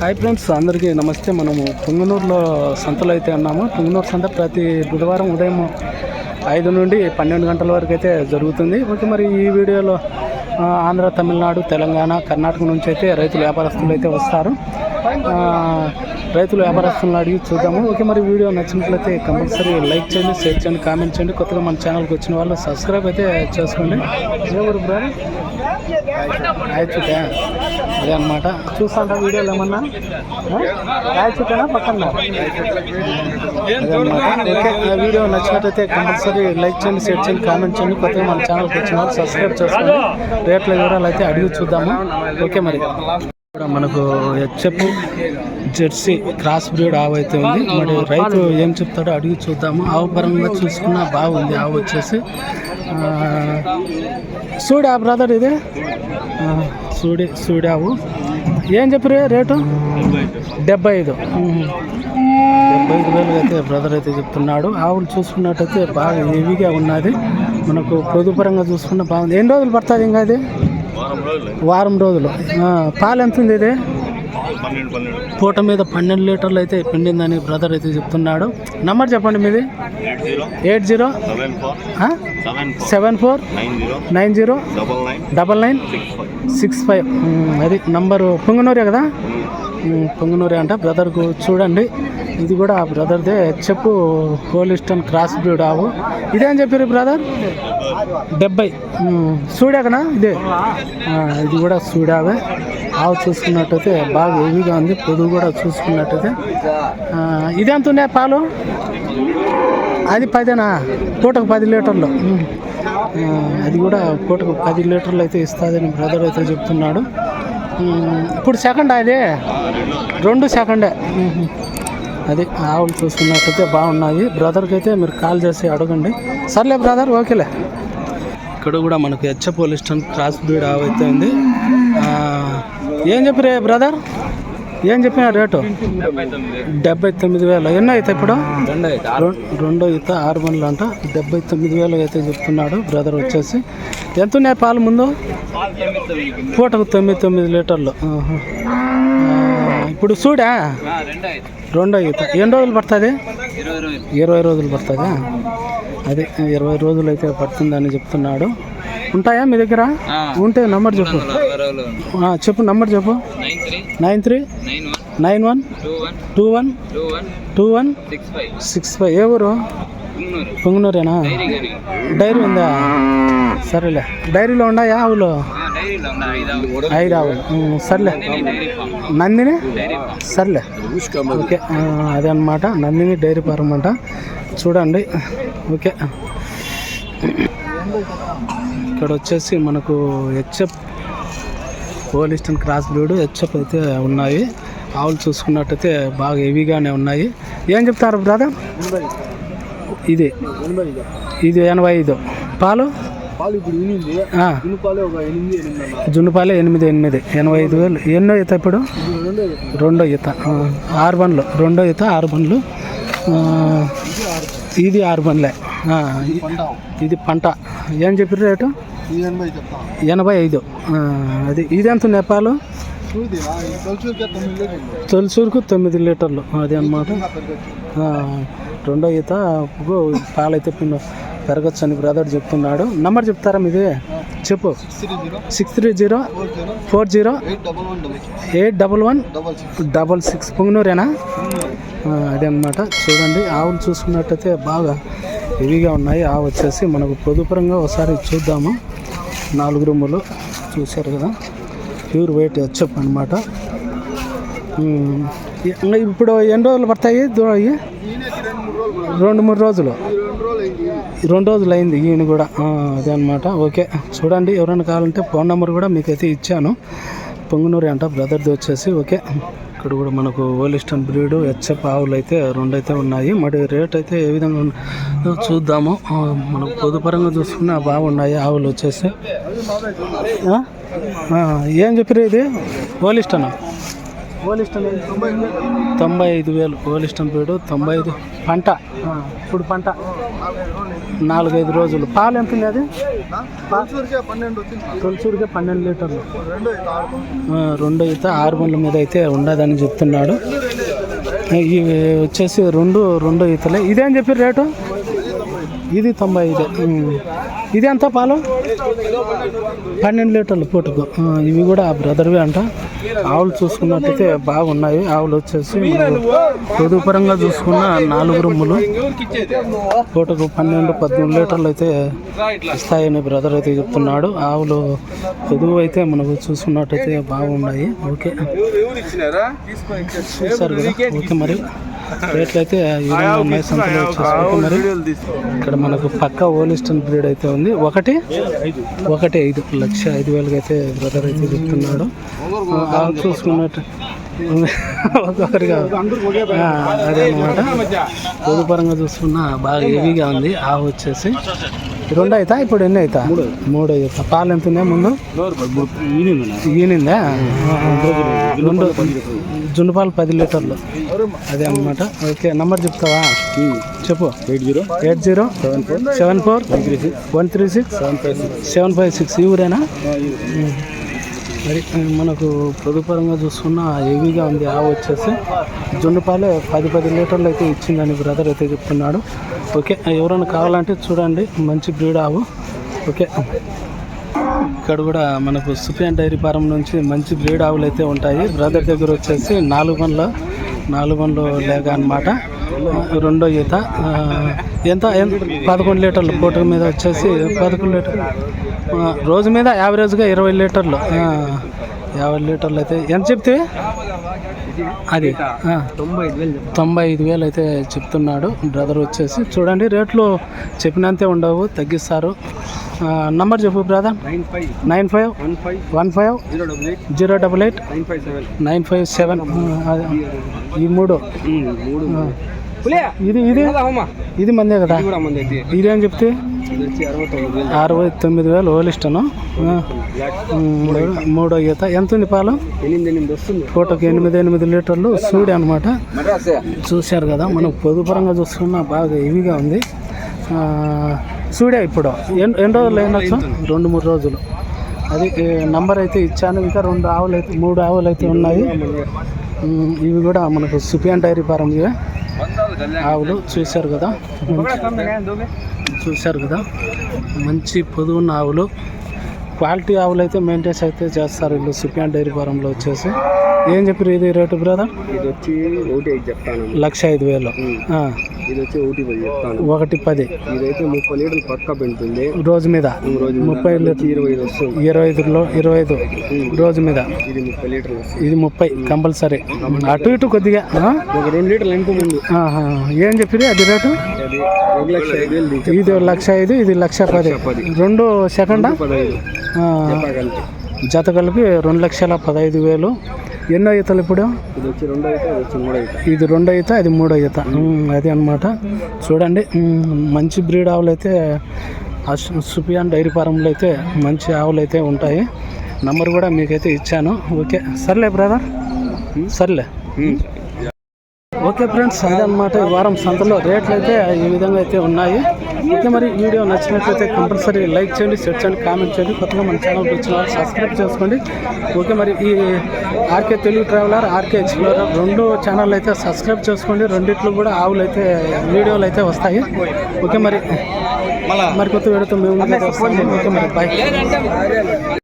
Hi friends అందరికీ నమస్తే. మనము పుంగనూరులో సంతలో అయితే ఉన్నాము. పుంగనూరు సంత ప్రతి బుధవారం ఉదయం ఐదు నుండి పన్నెండు గంటల వరకు అయితే జరుగుతుంది. ఓకే మరి ఈ వీడియోలో ఆంధ్ర తమిళనాడు తెలంగాణ కర్ణాటక నుంచి అయితే రైతులు వ్యాపారస్తులు అయితే వస్తారు. రైతులు వ్యాపారస్తులను అడిగి చూద్దాము. ఓకే మరి వీడియో నచ్చినట్లయితే కంపల్సరీ లైక్ చేయండి షేర్ చేయండి కామెంట్ చేయండి. కొత్తగా మన ఛానల్కి వచ్చిన వాళ్ళు సబ్స్క్రైబ్ అయితే చేసుకోండి. ఎవరు రాయచుట అదే అనమాట చూస్తాంట వీడియోలు ఏమన్నా రాయచుటనా పక్కన అన్నమాట. ఓకే వీడియో నచ్చినట్టయితే కంపల్సరీ లైక్ చేయండి షేర్ చేయండి కామెంట్ చేయండి కొత్తగా మన ఛానల్కి వచ్చిన సబ్స్క్రైబ్ చేసుకోండి రేట్ల వివరాలు అయితే అడిగి చూద్దాము ఓకే మరి మనకు హెచ్ఎఫ్ జెర్సీ క్రాస్ బ్రీడ్ ఆవు అయితే ఉంది. మరి రైతు ఏం చెప్తాడో అడిగి చూద్దాము. ఆవు పరంగా చూసుకున్నా బాగుంది. ఆవు వచ్చేసి ఆ, సూడా బ్రదర్ ఇది? సూడి సూడావు ఏం చెప్పరు రేటు? డెబ్బై ఐదు. డెబ్బై ఐదు వేలు అయితే బ్రదర్ అయితే చెప్తున్నాడు. ఆవులు చూసుకున్నట్టయితే బాగా హెవీగా ఉన్నది. మనకు పొదుపరంగా చూసుకున్న బాగుంది. ఎన్ని రోజులు పడుతుంది ఇంకా ఇది? వారం రోజులు. పాలు ఎంత ఉంది ఇది? పూట మీద పన్నెండు లీటర్లు అయితే పిండిందని బ్రదర్ అయితే చెప్తున్నాడు. నంబర్ చెప్పండి మీది? Eight zero seven four nine zero double nine six five. అది నంబరు పొంగనూరే కదా? పొంగనూరే అంట. బ్రదర్కు చూడండి. ఇది కూడా ఆ బ్రదర్దే. చెప్పు పోలిస్టన్ క్రాస్ బ్రీడ్ ఆవు. ఇదేం చెప్పారు బ్రదర్? డెబ్బై. చూడాకనా ఇదే? ఇది కూడా సూడావే. ఆవు చూసుకున్నట్టయితే బాగా హెవీగా ఉంది. పొదుగు కూడా చూసుకున్నట్టయితే. ఇదెంత ఉన్నాయి పాలు? అది పదేనా? పూటకు పది లీటర్లు. అది కూడా పూటకు పది లీటర్లు అయితే ఇస్తుందని బ్రదర్ అయితే చెప్తున్నాడు. ఇప్పుడు సెకండ్ అదే రెండు సెకండే. అది ఆవులు చూసుకున్నట్టయితే బాగున్నాయి. బ్రదర్కి అయితే మీరు కాల్ చేసి అడగండి. సర్లే బ్రదర్ ఓకేలే. ఇక్కడ కూడా మనకు హెచ్ఎఫ్ పోలిస్టన్ క్రాస్ బ్రీడ్ ఆవు అయితే ఉంది. ఆ, ఏం చెప్పిరే బ్రదర్ ఏం చెప్పిన రేటు? డెబ్బై తొమ్మిది వేలు. ఎన్నో అయితే ఇప్పుడు? రెండో ఈత ఆరు బండ్లు అంట. డెబ్బై తొమ్మిది వేలు అయితే చెప్తున్నాడు. బ్రదర్ వచ్చేసి ఎంత ఉన్నాయి పాలు ముందు? పూటకు తొమ్మిది తొమ్మిది లీటర్లు. ఇప్పుడు చూడా రెండో ఈత ఎన్ని రోజులు పడుతుంది? ఇరవై రోజులు పడుతుందా. అదే ఇరవై రోజులు అయితే పడుతుందని చెప్తున్నాడు. ఉంటాయా మీ దగ్గర? ఉంటే నంబర్ చెప్పు. చెప్పు నంబర్ చెప్పు. Nine three nine one two one two one six five. ఏ ఊరు? పొంగునూరేనా? డైరీ ఉందా? సరేలే. డైరీలో ఉన్నాయా ఆవులు? ఐదు ఆవులు. సర్లే. నందిని సర్లే. ఓకే. అదే అనమాట నందిని డైరీ ఫార్మ్ అంట చూడండి. ఓకే. ఇక్కడ వచ్చేసి మనకు హెచ్ఎఫ్ పోలిస్టన్ క్రాస్ బ్రీడ్ హెచ్ఎఫ్ అయితే ఉన్నాయి. ఆవులు చూసుకున్నట్టయితే బాగా హెవీగానే ఉన్నాయి. ఏం చెప్తారు బ్రదర్? ఇది. ఇది ఎనభై ఐదు పాలు. జున్నుపాలే ఎనిమిది ఎనిమిది ఎనభై ఐదు వేలు. ఎన్నో ఈత ఇప్పుడు? రెండో ఈత. ఆరు బండ్లు. రెండో ఈత ఆరు బండ్లు. ఇది ఆరు బండ్లే. ఇది పంట. ఏం చెప్పారు రేటు? ఎనభై ఐదు అది ఇది ఎంత ఉన్నాయి పాలు? తొలిసూరుకు తొమ్మిది లీటర్లు. అది అనమాట రెండో ఈత పాలైతే పిండ పెరగచ్చు అని బ్రదర్ చెప్తున్నాడు. నంబర్ చెప్తారా మీది? చెప్పు. Six three zero four zero eight double one double six. పొంగనూరేనా? అదే అనమాట చూడండి ఆవులు చూసుకున్నట్టయితే బాగా హెవీగా ఉన్నాయి. ఆవు వచ్చేసి మనకు పొదుపరంగా ఒకసారి చూద్దాము. నాలుగు రూములు చూశారు కదా. ప్యూర్ వెయిట్ హెచ్ఎప్ అనమాట ఇప్పుడు ఎన్ని రోజులు పడతాయి? దూరం ఇవి? రెండు మూడు రోజులు. రెండు రోజులు అయింది ఈయన కూడా. అదే అనమాట ఓకే. చూడండి ఎవరైనా కావాలంటే ఫోన్ నెంబర్ కూడా మీకైతే ఇచ్చాను. పొంగునూరి అంట బ్రదర్ది వచ్చేసి ఓకే. ఇక్కడ కూడా మనకు ఓలిస్టన్ బ్రీడ్ హెచ్ఎఫ్ ఆవులు అయితే రెండు అయితే ఉన్నాయి. మరి రేట్ అయితే ఏ విధంగా చూద్దాము. ఆ, మనకు పొదుపరంగా చూసుకున్నా బాగున్నాయి ఆవులు వచ్చేసి. ఏం చెప్పారు ఇది? ఓలిస్టన్ తొంభై ఐదు వేలు? పోలిస్టన్ పేడు తొంభై ఐదు. పంట. ఇప్పుడు పంట. నాలుగైదు రోజులు. పాలు ఎంత ఉంది అది? తొలిచూరుకే పన్నెండు లీటర్లు. రెండో ఈత ఆరు బండ్ల. మీద అయితే ఉండదని చెప్తున్నాడు. ఇవి వచ్చేసి రెండు రెండో ఈతలే ఇదేం చెప్పి రేటు? ఇది తొంభై ఐదు. ఇది ఎంత పాలు? పన్నెండు లీటర్లు పూటకు. ఇవి కూడా ఆ బ్రదర్వి అంట. ఆవులు చూసుకున్నట్టయితే బాగున్నాయి. ఆవులు వచ్చేసి పొదుపరంగా చూసుకున్న నాలుగు రూములు పూటకు పన్నెండు పద్దెనిమిది లీటర్లు అయితే ఇస్తాయని బ్రదర్ అయితే చెప్తున్నాడు. ఆవులు పొదువు అయితే మనకు చూసుకున్నట్టయితే బాగున్నాయి. ఓకే. చూసారు కదా? ఓకే మరి. రేట్లు అయితే ఈ విధంగా ఉన్నాయి సంతలో వచ్చేసి ఓకే మరి ఇక్కడ మనకు పక్క ఓలిస్టన్ బ్రీడ్ అయితే ఉంది. ఒకటి ఒకటి ఐదు లక్ష ఐదు వేలకి అయితే బ్రదర్ అయితే చెప్తున్నాడు. ఆ, చూసుకున్నట్టు. ఒక్కొక్కరిగా అదే అనమాట పొదుపరంగా చూసుకున్న బాగా హెవీగా ఉంది. ఆవు వచ్చేసి రెండు అవుతా ఇప్పుడు ఎన్ని అవుతా మూడు అవుతా పాలు ఎంత ఉన్నాయి ముందు? ఈనిందా రెండు జున్ను పాలు పది లీటర్లు. అదే అనమాట ఓకే నంబర్ చెప్తావా? చెప్పు. Eight zero eight zero seven four one three six seven five six seven five six. ఈ ఊరేనా. మరి మనకు పొదుపరంగా చూసుకున్న హెవీగా ఉంది. ఆవు వచ్చేసి జొన్ను పాలే పది పది లీటర్లు అయితే ఇచ్చిందని బ్రదర్ అయితే చెప్తున్నాడు. ఓకే ఎవరైనా కావాలంటే చూడండి. మంచి బ్రీడ్ ఆవు. ఓకే. ఇక్కడ కూడా మనకు సుఫియాన్ డైరీ ఫారం నుంచి మంచి బ్రీడ్ ఆవులు అయితే ఉంటాయి. బ్రదర్ దగ్గర వచ్చేసి నాలుగు వందల నాలుగు వందలు లేక అనమాట రెండో ఈత. ఎంత? పదకొండు లీటర్లు పూట మీద వచ్చేసి పదకొండు లీటర్లు రోజు మీద యావరేజ్గా ఇరవై లీటర్లు. యాభై లీటర్లు అయితే ఎంత చెప్తే అది తొంభై ఐదు వేలు తొంభై ఐదు వేలు అయితే చెప్తున్నాడు. బ్రదర్ వచ్చేసి చూడండి రేట్లు చెప్పినంతే ఉండవు తగ్గిస్తారు. నంబర్ చెప్పు brother. Nine five nine five one five zero double eight nine five seven. ఈ మూడు. ఇది ఇది? ఇది మందే కదా? ఇదేం చెప్తే? అరవై తొమ్మిది వేలు. ఓలిస్టను మూడో మూడో ఈత. ఎంత ఉంది పాలు? ఎనిమిది ఎనిమిది ఎనిమిది లీటర్లు సూడి అనమాట చూశారు కదా మనం పొదుపరంగా చూసుకున్న బాగా హెవీగా ఉంది. సూడే ఇప్పుడు. ఎన్ని ఎన్ని రోజులు అయినచ్చు రెండు మూడు రోజులు. అది నంబర్ అయితే ఇచ్చాను ఇంకా రెండు ఆవులు అయితే మూడు ఆవులు అయితే ఉన్నాయి. ఇవి కూడా మనకు సుపియాన్ డైరీ ఫారం ఇవే ఆవులు చూశారు కదా. చూశారు కదా. మంచి పొదువున్న ఆవులు. క్వాలిటీ ఆవులు అయితే మెయింటైన్స్ అయితే చేస్తారు వీళ్ళు. సుపియాన్ డైరీ ఫారంలో వచ్చేసి. ఏం చెప్పారు ఇది రేటు బ్రదర్ ఇది వచ్చి ఒకటి ఐదు చెప్తాను. లక్ష ఐదు వేలు. ఇది వచ్చి ఒకటి పది చెప్తాను. ఒకటి పది. ఇదైతే ముప్పై లీటర్లు పక్క పెంటుంది. రోజు మీద? రోజు ముప్పై ఇరవై ఐదు వస్తుంది. ఇరవై ఐదులో ఇరవై ఐదు. రోజు మీద? ఇది ముప్పై లీటర్లు ఇది ముప్పై కంపల్సరీ. అటు ఇటు కొద్దిగా? ఒక రెండు లీటర్లు ఇంకో ముందు ఆహా. ఏం చెప్పిరి అది రేటు? ఇది లక్ష ఐదు ఇది లక్ష పది. రెండు సెకండా జత కలిపి రెండు లక్షల పదహైదు వేలు. ఎన్నో ఈతలు ఇప్పుడు? ఇది రెండో ఈత అది మూడో ఈత. అది అనమాట చూడండి మంచి బ్రీడ్ ఆవులు అయితే సుపియాన్ డైరీ ఫారంలో అయితే మంచి ఆవులు అయితే ఉంటాయి. నంబర్ కూడా మీకైతే ఇచ్చాను. ఓకే సర్లే బ్రదర్. సర్లే. ఓకే ఫ్రెండ్స్ అదనమాట ఈ వారం సంతలో రేట్లు అయితే ఈ విధంగా అయితే ఉన్నాయి. ఓకే మరి వీడియో నచ్చినట్లయితే కంపల్సరీ లైక్ చేయండి షేర్ చేయండి కామెంట్ చేయండి. కొత్తగా మన ఛానల్కి వచ్చిన వాళ్ళు సబ్స్క్రైబ్ చేసుకోండి. ఓకే మరి ఈ RK Telugu traveller RK explorer రెండు ఛానల్ అయితే సబ్స్క్రైబ్ చేసుకోండి. రెండిట్లో కూడా ఆవులు అయితే వీడియోలు అయితే వస్తాయి. ఓకే మరి మరి కొత్త వీడియోతో మేము ఓకే మరి బాయ్